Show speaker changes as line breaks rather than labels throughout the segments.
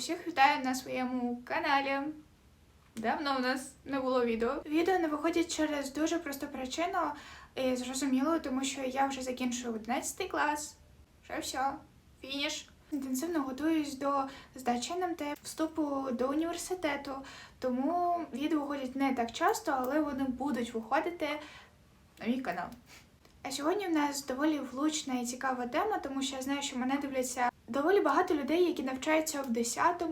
Усіх вітаю на своєму каналі. Давно у нас не було відео. Відео не виходять через дуже просту причину. І зрозуміло, тому що я вже закінчую 11 клас. Вже все, фініш. Інтенсивно готуюсь до здачі НМТ, вступу до університету, тому відео виходять не так часто, але вони будуть виходити на мій канал. А сьогодні в нас доволі влучна і цікава тема, тому що я знаю, що мене дивляться доволі багато людей, які навчаються в 10,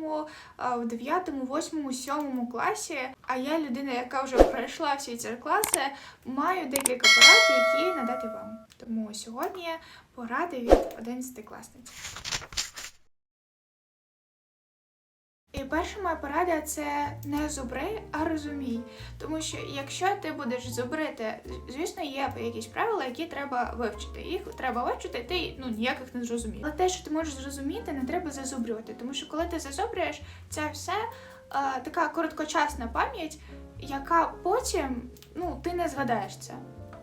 а, в 9, 8, 7 класі. А я людина, яка вже пройшла всі ці класи, маю декілька порад, які надати вам. Тому сьогодні поради від 11 класниць. І перша моя порада це не зубри, а розумій. Тому що якщо ти будеш зубрити, звісно, є якісь правила, які треба вивчити. Їх треба вивчити, ти ну ніяких не зрозумієш. Але те, що ти можеш зрозуміти, не треба зазубрювати. Тому що коли ти зазубрюєш, це все е, така короткочасна пам'ять, яка потім ну ти не згадаєш це.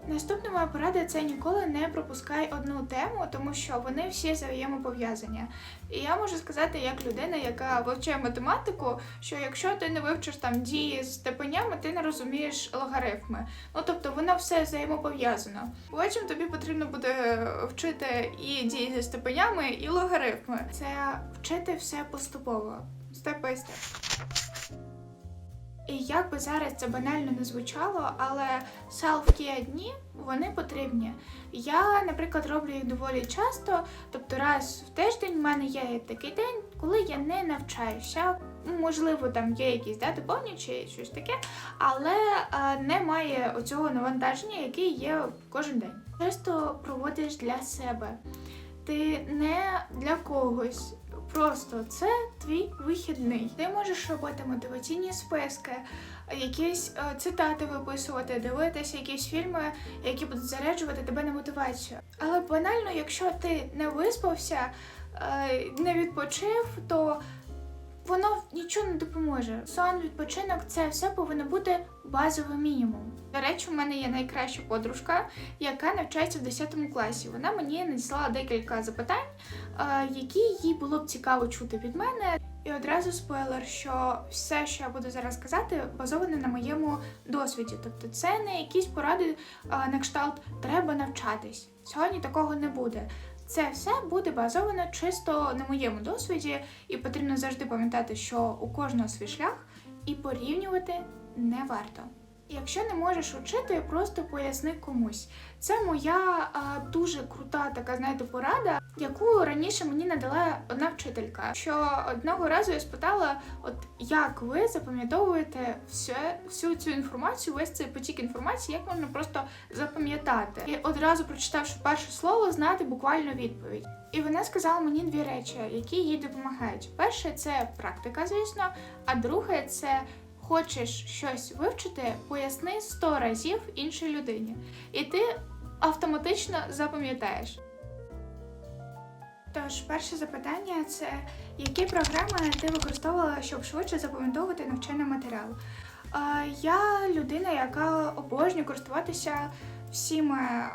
Наступна моя порада це ніколи не пропускай одну тему, тому що вони всі взаємопов'язані. І я можу сказати, як людина, яка вивчає математику, що якщо ти не вивчиш там дії з степенями, ти не розумієш логарифми. Ну тобто воно все взаємопов'язано. Потім тобі потрібно буде вчити і дії зі степенями, і логарифми. Це вчити все поступово, степ бай степ. І як би зараз це банально не звучало, але self-care дні вони потрібні. Я, наприклад, роблю їх доволі часто, тобто раз в тиждень в мене є такий день, коли я не навчаюся. Можливо, там є якісь да, доповнення чи щось таке, але е, немає оцього навантаження, яке є кожен день. Часто проводиш для себе. Ти не для когось. Просто це твій вихідний. Ти можеш робити мотиваційні списки, якісь е, цитати виписувати, дивитися якісь фільми, які будуть заряджувати тебе на мотивацію. Але банально, якщо ти не виспався, е, не відпочив, то воно нічого не допоможе. Сон, відпочинок це все повинно бути базовий мінімум. До речі, у мене є найкраща подружка, яка навчається в 10 класі. Вона мені надіслала декілька запитань, е, які їй було б цікаво чути від мене. І одразу спойлер, що все, що я буду зараз казати, базоване на моєму досвіді. Тобто, це не якісь поради е, на кшталт треба навчатись. Сьогодні такого не буде. Це все буде базовано чисто на моєму досвіді, і потрібно завжди пам'ятати, що у кожного свій шлях і порівнювати не варто. Якщо не можеш учити, просто поясни комусь. Це моя а, дуже крута така, знаєте, порада, яку раніше мені надала одна вчителька. Що одного разу я спитала, от як ви запам'ятовуєте всю цю інформацію, весь цей потік інформації, як можна просто запам'ятати? І одразу прочитавши перше слово, знати буквально відповідь. І вона сказала мені дві речі, які їй допомагають. Перше це практика, звісно, а друге це хочеш щось вивчити, поясни 100 разів іншій людині. І ти автоматично запам'ятаєш. Тож, перше запитання це які програми ти використовувала, щоб швидше запам'ятовувати навчальний матеріал? Я людина, яка обожнює користуватися всіма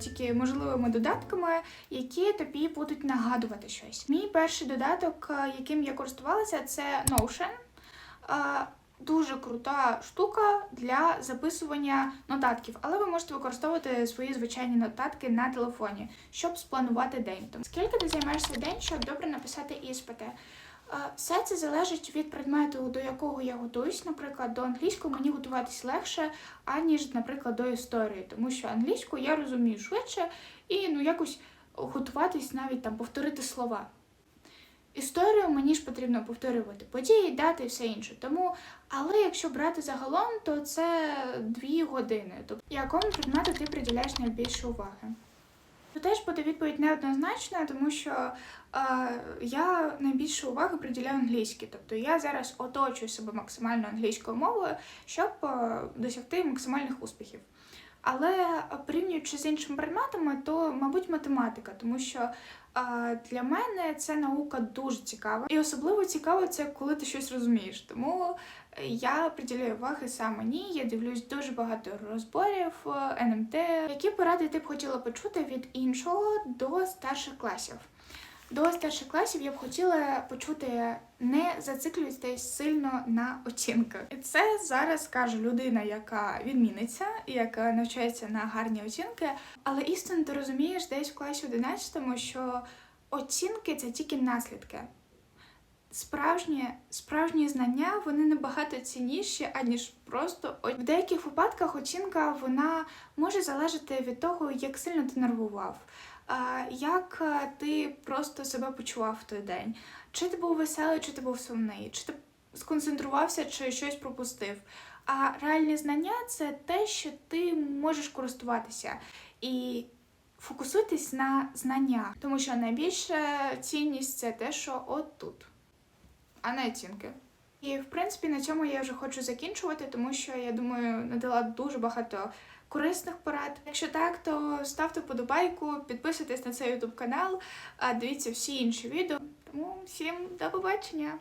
тільки можливими додатками, які тобі будуть нагадувати щось. Мій перший додаток, яким я користувалася, це Notion. Дуже крута штука для записування нотатків, але ви можете використовувати свої звичайні нотатки на телефоні, щоб спланувати день. Тому скільки ти займаєшся день, щоб добре написати іспити? Е, Все це залежить від предмету, до якого я готуюсь. Наприклад, до англійської мені готуватись легше, аніж, наприклад, до історії, тому що англійську я розумію швидше і ну якось готуватись навіть там повторити слова. Історію мені ж потрібно повторювати події, дати і все інше. Тому, але якщо брати загалом, то це дві години. Тобто, якому предмету ти приділяєш найбільше уваги? Це теж буде відповідь неоднозначна, тому що е, я найбільше уваги приділяю англійській. Тобто я зараз оточую себе максимально англійською мовою, щоб е, досягти максимальних успіхів. Але е, порівнюючи з іншими предметами, то, мабуть, математика, тому що для мене ця наука дуже цікава. І особливо цікаво це, коли ти щось розумієш. Тому е, я приділяю уваги саме ній. Я дивлюсь дуже багато розборів е, НМТ. Які поради ти б хотіла почути від іншого до старших класів? До старших класів я б хотіла почути не зациклюйтесь сильно на оцінках. І це зараз каже людина, яка відміниться, яка навчається на гарні оцінки. Але істинно ти розумієш десь в класі 11, що оцінки це тільки наслідки. Справжні, справжні знання вони набагато цінніші, аніж просто в деяких випадках оцінка вона може залежати від того, як сильно ти нервував, як е, ти просто себе почував в той день. Чи ти був веселий, чи ти був сумний, чи ти сконцентрувався, чи щось пропустив. А реальні знання це те, що ти можеш користуватися. І фокусуйтесь на знаннях, тому що найбільша цінність це те, що от тут, а не оцінки. І в принципі на цьому я вже хочу закінчувати, тому що я думаю, надала дуже багато корисних порад. Якщо так, то ставте подобайку, підписуйтесь на цей YouTube канал, а дивіться всі інші відео. Тому всім до побачення!